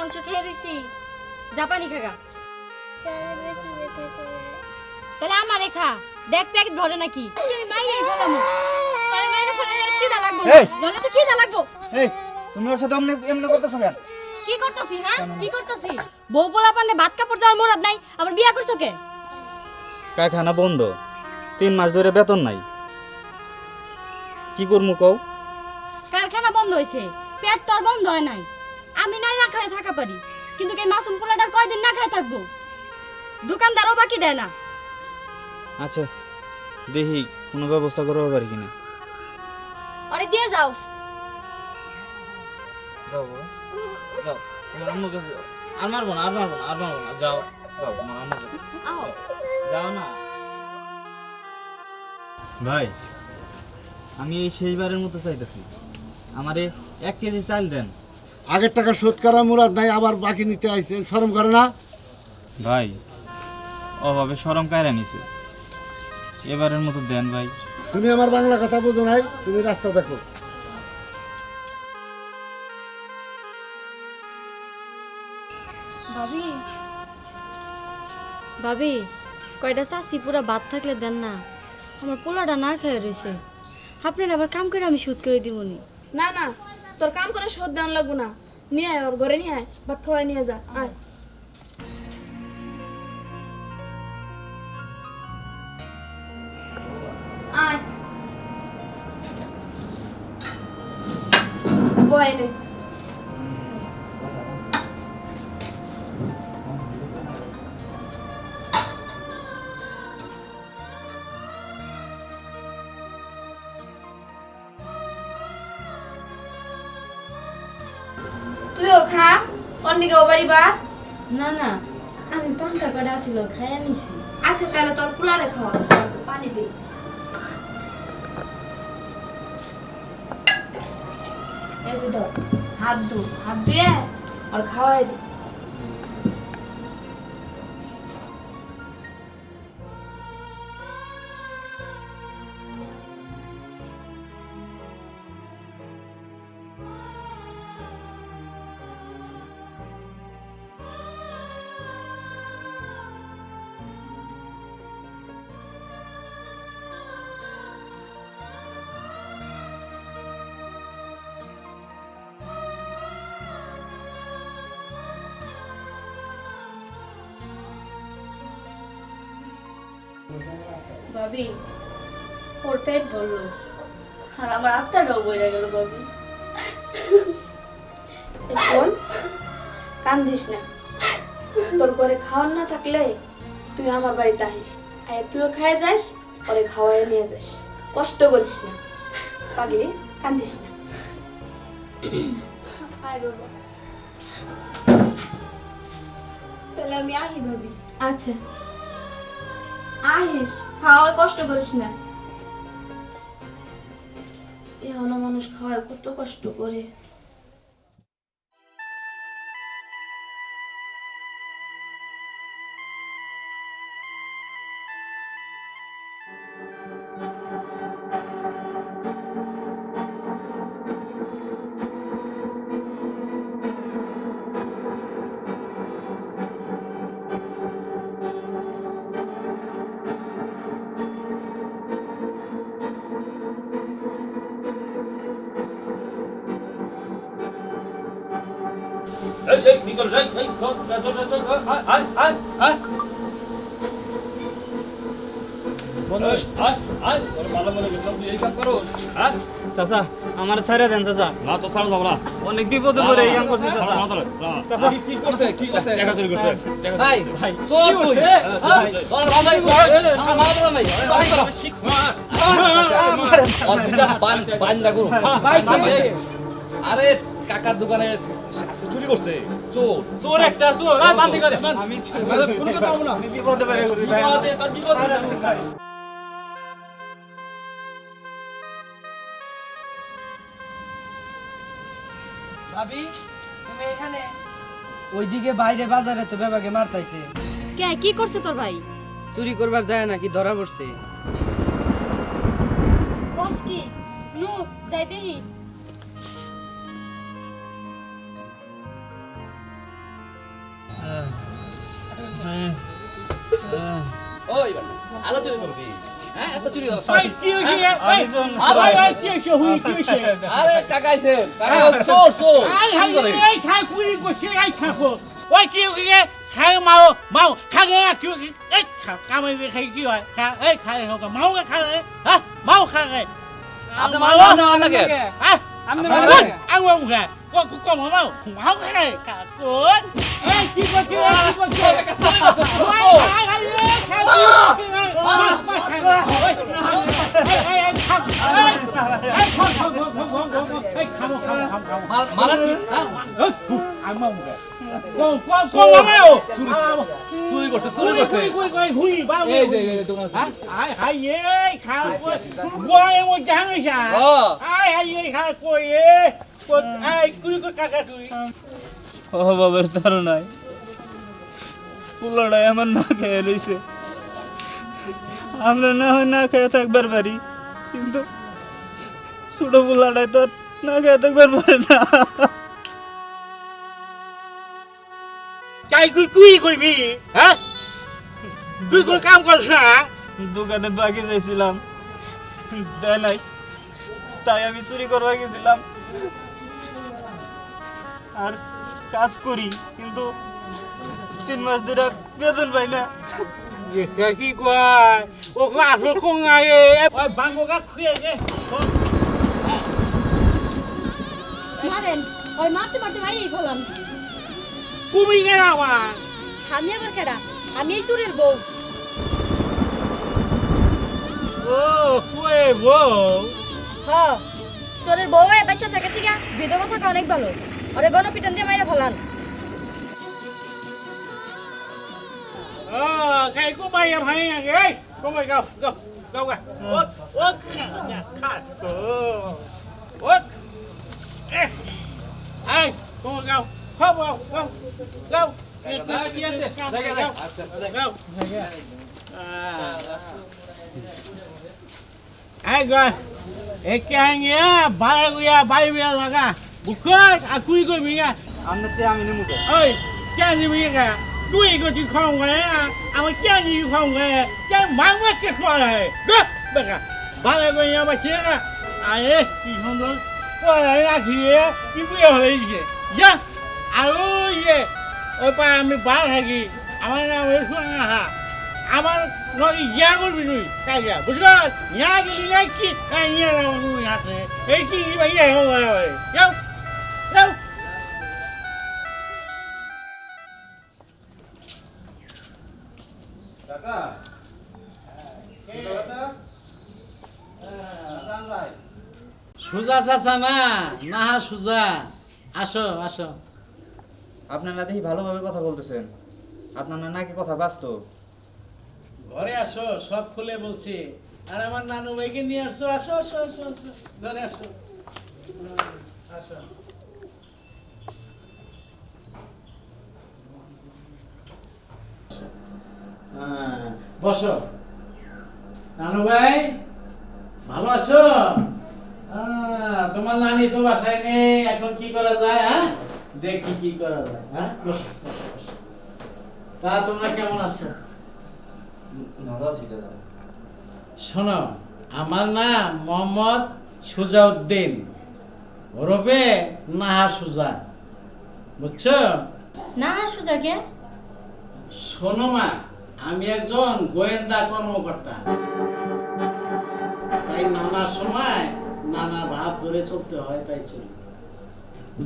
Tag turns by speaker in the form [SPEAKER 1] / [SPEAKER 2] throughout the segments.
[SPEAKER 1] মাংস খেয়ে রইছি জাপানি খাগা তাহলে আমার খা। দেখ প্যাকেট ভরে নাকি। আমি মাইরেই ফেলাম। তাহলে মাইরে ফেলে কি দা লাগবো
[SPEAKER 2] এই!
[SPEAKER 1] জলে তো কি দা লাগবো।
[SPEAKER 2] এই তুমি ওর সাথে এমনি এমনি করতেছো কেন?
[SPEAKER 1] কি করতেছি হ্যাঁ? কি করতেছি? বউ পোলা পান্ডে ভাত কাপড় দেওয়ার মোরাদ নাই আবার বিয়া করছ কে?
[SPEAKER 3] কারখানা বন্ধ। তিন মাস ধরে বেতন নাই। কি করব কও?
[SPEAKER 1] কারখানা বন্ধ হয়েছে পেট তো আর বন্ধ হয় নাই। আমি নাই না খায় থাকা পারি। কিন্তু এই মাসুম পোলাটার কয়দিন না খায় থাকব? দোকানদারও বাকি দেয় না।
[SPEAKER 3] আচ্ছা দেখি কোনো ব্যবস্থা করতে পারি কিনা।
[SPEAKER 1] আরে দিয়ে যাও।
[SPEAKER 3] যাও যাও। তোমার আম্মুর কাছে আর মারবো না আর মারবো না আর মারবো না। যাও যাও তোমার আম্মুর কাছে। যাও না। ভাই আমি এই শেষবারের মতো চাইতেছি। আমারে এক কেজি চাল দেন।
[SPEAKER 4] আগের টাকা শোধ করা মুরাদ নাই আবার বাকি নিতে আইছেন। শরম করে না?
[SPEAKER 3] ভাই অভাবে সরম কায়রা নিছে। এবারের মতো দেন ভাই।
[SPEAKER 4] তুমি আমার বাংলা কথা বোঝো নাই তুমি রাস্তা দেখো।
[SPEAKER 1] ভাবি ভাবি কয়টা চাষি পুরা ভাত থাকলে দেন না। আমার পোলাটা না খেয়ে রয়েছে আপনার আবার কাম করে আমি সুদ করে দিবনি
[SPEAKER 5] না না তোর কাম করে শোধ দেওয়ান লাগবো না। নিয়ে আয়, ওর ঘরে নিয়ে আয়, ভাত খাওয়াই নিয়ে যা, আয়। আয়। বয় নে। তুইও খা তোর নিকে ও বাড়ি বাদ।
[SPEAKER 1] না না আমি পান্তা করে আসিল খাই নিছি।
[SPEAKER 5] আচ্ছা তাহলে তোর পুলারে খাওয়া পানি দিই এসে ধর হাত দু হাত ধুয়ে আর খাওয়াই দে।
[SPEAKER 1] ভাবি ওর পেট ভরলো। আর আমার আত্মাটাও বইরা গেল ভাবি।
[SPEAKER 5] এই শোন কান্দিস না। তোর ঘরে খাওয়ার না থাকলে তুই আমার বাড়িতে আহিস। আয় তুইও খাই যাস পরে খাওয়াই নিয়ে যাস। কষ্ট করিস না। পাগলি কান্দিস না। আয় বাবা।
[SPEAKER 1] তাহলে আমি আহি ভাবি।
[SPEAKER 5] আচ্ছা। আহিস খাওয়ার কষ্ট করিস না। এখনও মানুষ খাওয়ায় কত কষ্ট করে।
[SPEAKER 3] চাচা আমার ছাড়া দেন চাচা
[SPEAKER 6] না তো ছাড়া যাব না
[SPEAKER 3] অনেক বিপদে পড়ে এই কাম করছি চাচা চাচা
[SPEAKER 6] কি করছে কি করছে টাকা চুরি করছে
[SPEAKER 2] ভাই
[SPEAKER 3] ভাই
[SPEAKER 2] চোর আমার মা বলা নাই করো ভাই আরে কাকার দোকানে চুরি করছে। চোর।
[SPEAKER 6] চোর একটা চোর আয় বান্দি করে।
[SPEAKER 3] আমি কোনো কথা বলো না। বিপদে পড়ে গেছি ভাই।
[SPEAKER 6] বিপদে তোর বিপদে
[SPEAKER 3] ভাই
[SPEAKER 7] ভাবি তুমি এখানে? ওইদিকে বাইরে বাজারে তো বেবাকে মারতাইছে।
[SPEAKER 1] কে কি করছে তোর ভাই?
[SPEAKER 7] চুরি করবার যায় নাকি ধরা পড়ছে।
[SPEAKER 1] কস কি? নু যাই দেহি
[SPEAKER 2] ওই বান্না আলো চুরি করবি হ্যাঁ এত চুরি হলো
[SPEAKER 7] ওই কি হইছে
[SPEAKER 3] শোন-
[SPEAKER 7] ওই ওই কি হইছে হুই কি হইছে
[SPEAKER 2] আরে কাকা আইছে কাকা চোর চোর
[SPEAKER 7] আই হাই। এই খাই কুড়ি করছে আই খাব ওই কি হইছে খাই মাও মাও খাগে কি এই খা কামে খাই কি হয় খা এই খাই হোক মাও খাই হ্যাঁ মাও খাগে
[SPEAKER 2] আপনি আপনি মারবেন নাকি?
[SPEAKER 7] হ্যাঁ
[SPEAKER 8] আপনি?
[SPEAKER 2] মারবেন
[SPEAKER 7] আমি মাও খাই কো কো কো মাও মাও খাই কা কোন এই কি কো কি কো
[SPEAKER 2] ওই কো চুরি করছে, চোর,
[SPEAKER 7] ওই
[SPEAKER 2] চোর।
[SPEAKER 7] খাই খাই খাই মা মা খাই ওই এই এই খা
[SPEAKER 2] চুরি করছে চুরি করছে এই যে এই যে দোকানে চুরি
[SPEAKER 7] Hả?
[SPEAKER 2] করছে।
[SPEAKER 7] Ai, ai, ai, khá, ui. Qua em ngồi trắng rồi chả?
[SPEAKER 2] ও
[SPEAKER 7] Ai, ai, ai, khá, ui, ê. Ui, ai, cui, cui, cà, cà, cui.
[SPEAKER 3] অভাবের তাড়নায় পুলোটাই আমার না খেয়ে রয়েছে আমরা না হয় না খেয়ে থাকবার পারি কিন্তু ছোট পোলাটাই তো না খেয়ে থাকবার পারে না
[SPEAKER 7] Cui, cui, cui, bi. Hả? Cui, cui, cam, con xả.
[SPEAKER 3] দোকানে বাকি যাইছিলাম দেয় নাই তাই আমি চুরি করবার গেছিলাম আর কাজ করি কিন্তু তিন মাস ধরে বেতন পাই না
[SPEAKER 7] ai, ê. Ôi, bằng một cái khuya nhé.
[SPEAKER 1] মারেন ওই মারতে মারতে মাইরেই ফেলাম
[SPEAKER 7] Nào mà?
[SPEAKER 1] আমি আবার কেডা আমি এই চুরের বউ
[SPEAKER 7] Ô, cui, vô.
[SPEAKER 1] হ চোরের বউ এ বেঁচে থাকে ঠিক বিধবা থাকা অনেক ভালো ওরে গণপিটন দিয়ে মাইরা ফেলান
[SPEAKER 7] Ờ, cái của bay em hay à ghê. Không phải đâu, đâu, đâu cả. Ốt, ốt, nhà khát cửa. Ốt. Ê. Đâu. Không đâu, không. Đâu. Đâu.
[SPEAKER 2] আচ্ছা
[SPEAKER 7] Đâu. Ai rồi? Ê cái nhá, bay qua bay về là cả. Bục khơi, à quy của mình à.
[SPEAKER 3] আপনার চেয়ে আমি নেব
[SPEAKER 7] ơi cha gì bây giờ đuôi của chị không vậy à à mà cha gì không vậy cha mang mất cái khoa này đó bây giờ ba là người nhà mà chết ơi gì ôi ba mình ba hay gì আমার নাম আহা আমার নদী ইয়া করবি তুই তাই যা বুঝলো ইয়া গেলি না কি ইয়া হাতে এই কি ইয়া যাও যাও
[SPEAKER 3] কাকা
[SPEAKER 8] সুজা চাচা না না সুজা আসো আসো
[SPEAKER 3] আপনারা দেখি ভালোভাবে কথা বলতেছেন। আপনারা নাকি কথা বাস্তব
[SPEAKER 8] ঘরে আসো সব খুলে বলছি। আর আমার নানু ভাইকে নিয়ে আসো আসো আসো আসো আসো ঘরে আসো। আসো। হ্যাঁ, বসো। নানু ভাই ভালো আছো? তোমার নানি তো বাসায় নেই এখন কি করা যায় হ্যাঁ? দেখি কি করা যায় হ্যাঁ। তা তোমরা কেমন আছো?
[SPEAKER 3] ভালো আছি চাচা।
[SPEAKER 8] শোনো আমার নাম মোহাম্মদ সুজাউদ্দিন। ওরফে নাহা সুজা। বুঝছ?
[SPEAKER 1] না সুজা কে?
[SPEAKER 8] শোনো মা আমি একজন গোয়েন্দা কর্মকর্তা। তাই নানা সময় নানা ভাব ধরে চলতে হয় তাই চলি।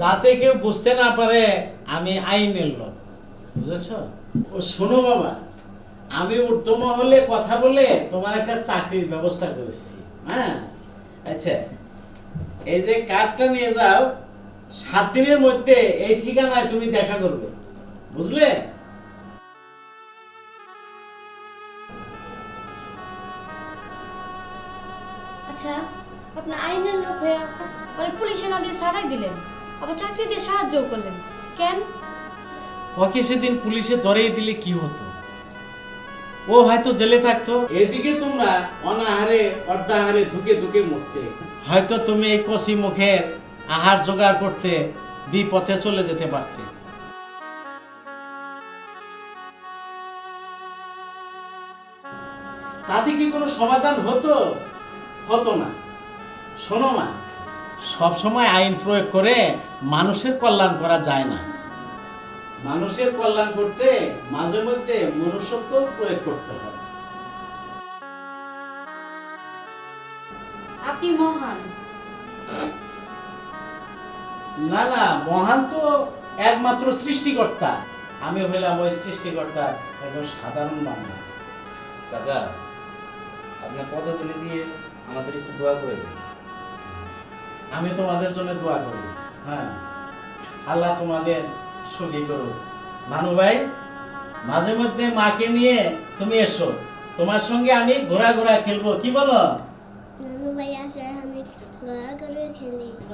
[SPEAKER 8] যাতে কেউ বুঝতে না পারে, আমি আইনের লোক। বুঝেছ? ও শোনো বাবা, আমি ঊর্ধ্ব মহলে কথা বলে তোমার একটা চাকরির ব্যবস্থা করেছি হ্যাঁ? আচ্ছা এই যে কার্ডটা নিয়ে যাও, সাত দিনের মধ্যে এই ঠিকানায় তুমি দেখা করবে, বুঝলে?
[SPEAKER 1] আচ্ছা আপনার আইনের লোক হয়ে ওরে পুলিশে না দিয়ে সারাই দিলেন? আবার চাকরি দিয়ে সাহায্য করলেন। কেন?
[SPEAKER 8] ওকে সেদিন পুলিশে ধরেই দিলে কি হতো? ও হয়তো জেলে থাকতো। এদিকে তোমরা অনাহারে অর্ধাহারে ধুকে ধুকে মরতে। হয়তো তুমি এই কষি মুখের আহার জোগাড় করতে বিপথে চলে যেতে পারতে।
[SPEAKER 7] তাতে কি কোনো সমাধান হতো? হতো না। শোনো মা সব সময় আইন প্রয়োগ করে মানুষের কল্যাণ করা যায় না। মানুষের কল্যাণ করতে মাঝে মধ্যে মনুষ্যত্ব প্রয়োগ করতে হয়।
[SPEAKER 1] আপনি মহান।
[SPEAKER 7] না না মহান তো একমাত্র সৃষ্টিকর্তা। আমি হইলাম ওই সৃষ্টিকর্তার একজন সাধারণ বান্ধব
[SPEAKER 3] চাচা আপনার পদতুলি দিয়ে আমাদের একটু দোয়া করে দিন।
[SPEAKER 7] আমি তোমাদের জন্য দোয়া করি। হ্যাঁ। আল্লাহ তোমাদের সুখী করুক। নানু ভাই মাঝে মধ্যে মাকে নিয়ে তুমি এসো। তোমার সঙ্গে আমি ঘোরা ঘোরা খেলব। কি বলো?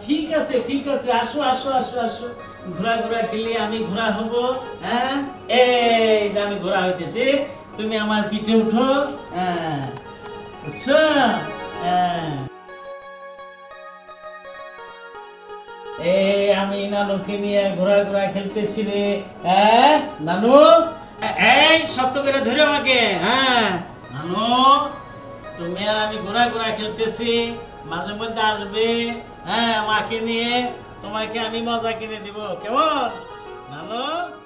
[SPEAKER 7] ঠিক আছে ঠিক আছে। আসো আসো আসো আসো। ঘোরা ঘোরা খেলে আমি ঘোরা হব। হ্যাঁ? এই যে আমি ঘোরা হইতেছি। তুমি আমার পিঠে উঠো। হ্যাঁ। বুঝছ হ্যাঁ। এই আমি নানুকে নিয়ে ঘোরা ঘোরা খেলতেছি রে। হ্যাঁ নানু? এই শব্দ করে ধরে আমাকে। হ্যাঁ। নানু, তুমি আর আমি ঘোরা ঘোরা খেলতেছি। মাঝে মধ্যে আসবে। হ্যাঁ মাকে নিয়ে তোমাকে আমি মজা কিনে দিব। কেমন? নানু?